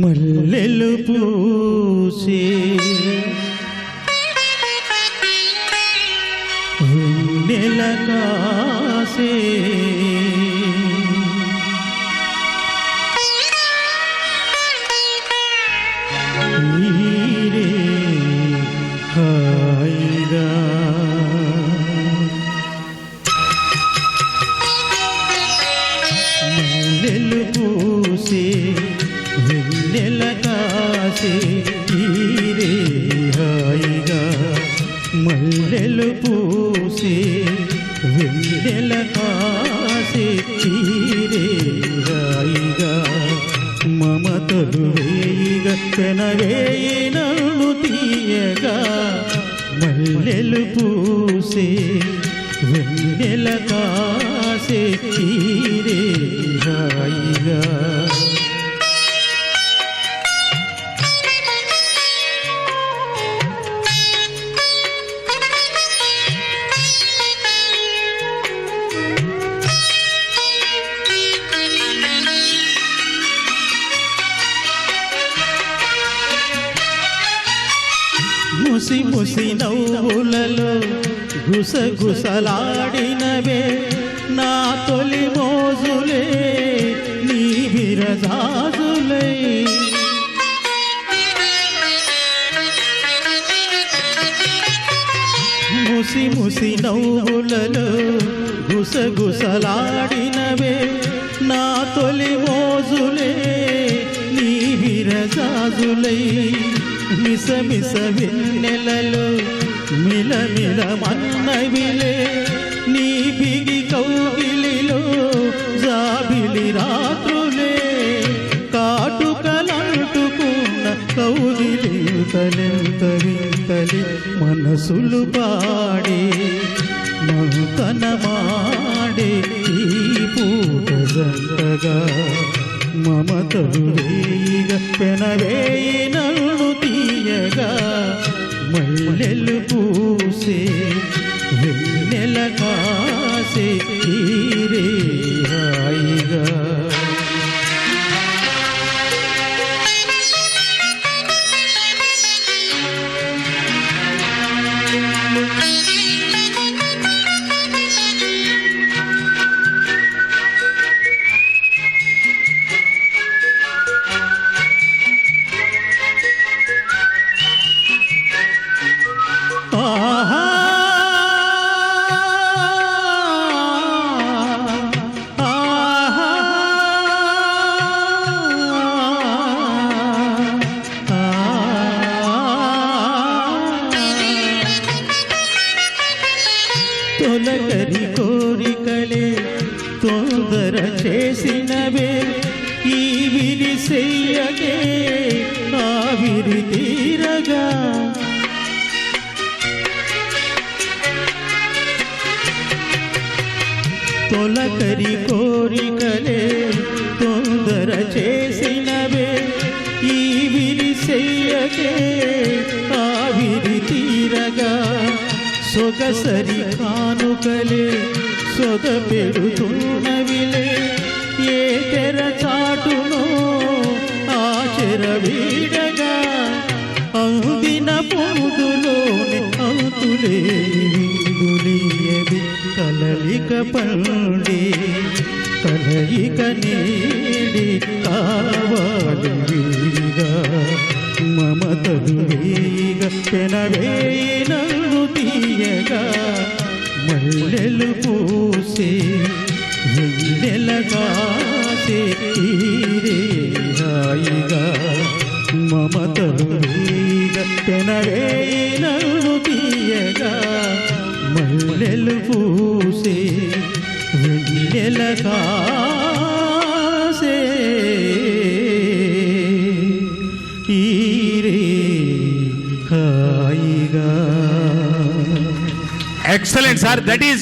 మల్లెలు పూసే. వెన్నెల కాసే. నీరే హాయిగా వెన్నెల కాసే తీరే హాయిగా మల్లెలు పూసే వెన్నెల కాసే తీరే హాయిగా మమతలు వేయిగా పెనవేయి తీయగా మల్లెలు పూసే వెన్నెల కాసే తీరే హాయిగా ముసి ముసి నవ్వులలో గుస గుసలాడినవే నా తొలి మోజులే నీ విరజాజులై. ముసి ముసి నవ్వులలో గుస గుసలాడినవే నా తొలి మోజులే నీ విరజాజులై. మిస మిస వెన్నెలలు మిల మిల మన్నవిలే నీ బిగి కౌగిలిలో జాబిలి రాత్రులే కాటుకలంటుకున్న కౌగిలి తలెంత వింతలి మనసులు పాడే మంతనమాడే ఈ పూట జంటగా మమతలు వేయిగా పెనవే కాసే తీరే తొలగరి కోరికలే తొందర చేసినవే. ఈ విరి చెయ్యకే నా విరి తీరగా. తొలకరి కోరికలే సొగసరి కానుకలే సొద పెడుతున్నవిలే ఏ తెర చాటును ఆచర వీడగా అందిన పొందులోని అంతులే. విందులియది కలలిక పండి కలయిక నీడి కావాలి వీగా మమతలు వేయిగా పెనవేయి తీయగా మల్లెలు పూసే వెన్నెల కాసే హాయిగా మమతలు వేయిగా పెనవేయి తీయగా మల్లెలు పూసే వెన్నెల ఎక్సలెంట్ సార్ దట్ ఈస్